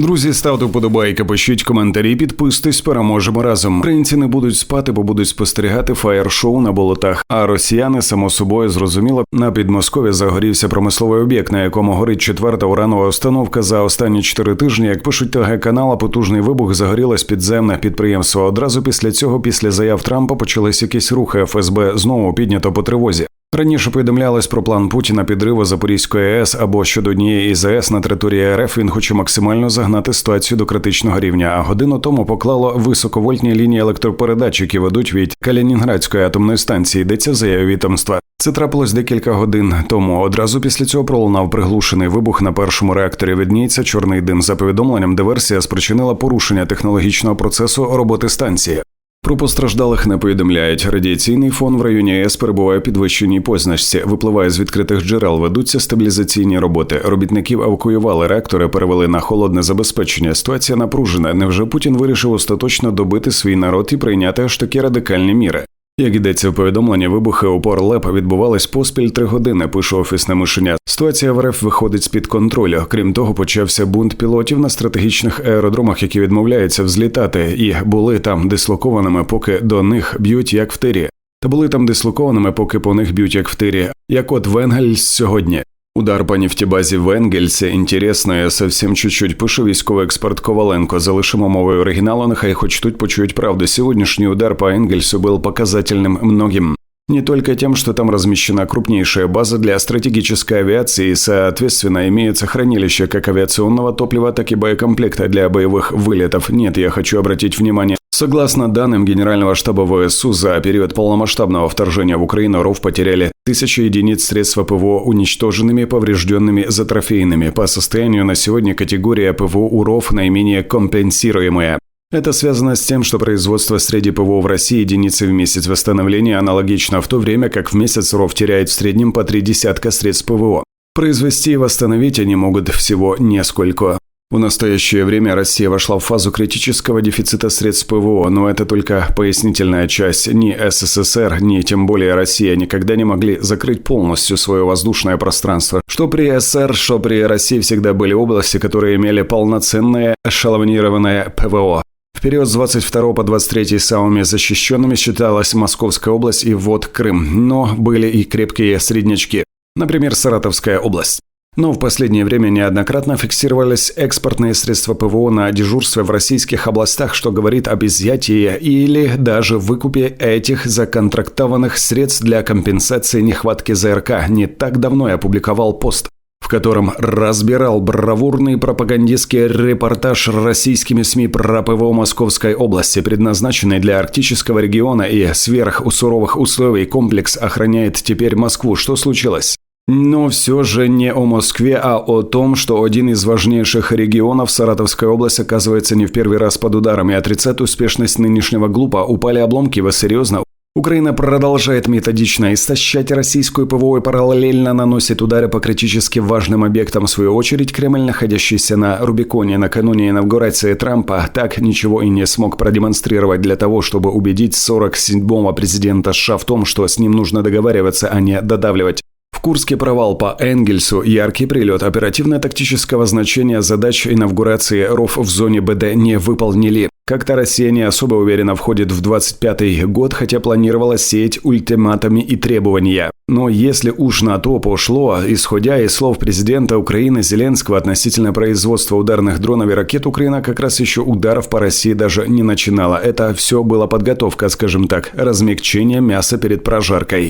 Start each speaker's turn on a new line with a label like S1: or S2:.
S1: Друзі, ставте вподобайки, пишіть коментарі, підписуйтесь, переможемо разом. Українці не будуть спати, бо будуть спостерігати фаєр-шоу на болотах. А росіяни, само собою, зрозуміло, на Підмоскові загорівся промисловий об'єкт, на якому горить четверта уранова установка. За останні чотири тижні, як пишуть ТГ канала, потужний вибух загорілось підземне підприємство. Одразу після цього, після заяв Трампа, почались якісь рухи. ФСБ знову піднято по тривозі. Раніше повідомлялось про план Путіна підриву Запорізької АЕС або щодо однієї із АЕС на території РФ він хоче максимально загнати ситуацію до критичного рівня. А годину тому поклало високовольтні лінії електропередач, які ведуть від Калінінградської атомної станції. Йдеться в заяві відомства. Це трапилось декілька годин тому. Одразу після цього пролунав приглушений вибух на першому реакторі. Відніється чорний дим. За повідомленням, диверсія спричинила порушення технологічного процесу роботи станції. Про постраждалих не повідомляють. Радіаційний фон в районі АЕС перебуває підвищеній позначці. Випливає з відкритих джерел, ведуться стабілізаційні роботи. Робітників евакуювали реактори, перевели на холодне забезпечення. Ситуація напружена. Невже Путін вирішив остаточно добити свій народ і прийняти аж такі радикальні міри? Як йдеться в повідомленні, вибухи у Парлеп відбувались поспіль три години. Пише офісне мишеня. Ситуація в РФ виходить з під контролю. Крім того, почався бунт пілотів на стратегічних аеродромах, які відмовляються взлітати, і були там дислокованими, поки до них б'ють як в тирі. Та були там дислокованими, поки по них б'ють як в тирі. Як от Венгель сьогодні. Удар по нефтебазі в Енгельсі інтересно, совсем чуть-чуть пише військовий експерт Коваленко. Залишимо мовою оригіналу, нехай хоч тут почують правду. Сьогоднішний удар по Энгельсу был показательным многим. Не только тем, что там размещена крупнейшая база для стратегической авиации и, соответственно, имеются хранилища как авиационного топлива, так и боекомплекта для боевых вылетов. Нет, я хочу обратить внимание. Согласно данным Генерального штаба ВСУ, за период полномасштабного вторжения в Украину РОВ потеряли тысячи единиц средств ПВО уничтоженными, поврежденными, затрофейными. По состоянию на сегодня категория ПВО у РОВ наименее компенсируемая. Это связано с тем, что производство среди ПВО в России единицы в месяц восстановления аналогично, в то время как в месяц РОВ теряет в среднем по три десятка средств ПВО. Произвести и восстановить они могут всего несколько. В настоящее время Россия вошла в фазу критического дефицита средств ПВО, но это только пояснительная часть. Ни СССР, ни тем более Россия никогда не могли закрыть полностью свое воздушное пространство. Что при СССР, что при России всегда были области, которые имели полноценное эшелонированное ПВО. В период с 22 по 23 самыми защищенными считалась Московская область и вот Крым, но были и крепкие среднячки. Например, Саратовская область. Но в последнее время неоднократно фиксировались экспортные средства ПВО на дежурстве в российских областях, что говорит об изъятии или даже выкупе этих законтрактованных средств для компенсации нехватки ЗРК. Не так давно я опубликовал пост в котором разбирал бравурный пропагандистский репортаж российскими СМИ про ПВО Московской области, предназначенный для арктического региона и сверх суровых условий комплекс охраняет теперь Москву. Что случилось? Но все же не о Москве, а о том, что один из важнейших регионов Саратовская область оказывается не в первый раз под ударом и отрицает успешность нынешнего глупа. Упали обломки, вы серьезно? Украина продолжает методично истощать российскую ПВО и параллельно наносит удары по критически важным объектам. В свою очередь, Кремль, находящийся на Рубиконе накануне инаугурации Трампа, так ничего и не смог продемонстрировать для того, чтобы убедить 47-го президента США в том, что с ним нужно договариваться, а не додавливать. В Курске провал по Энгельсу, яркий прилет оперативно-тактического значения задач инаугурации РОВ в зоне БД не выполнили. Как-то Россия не особо уверенно входит в 25-й год, хотя планировала сеять ультиматами и требования. Но если уж на то пошло, исходя из слов президента Украины Зеленского относительно производства ударных дронов и ракет, Украина как раз еще ударов по России даже не начинала. Это все была подготовка, скажем так, размягчение мяса перед прожаркой.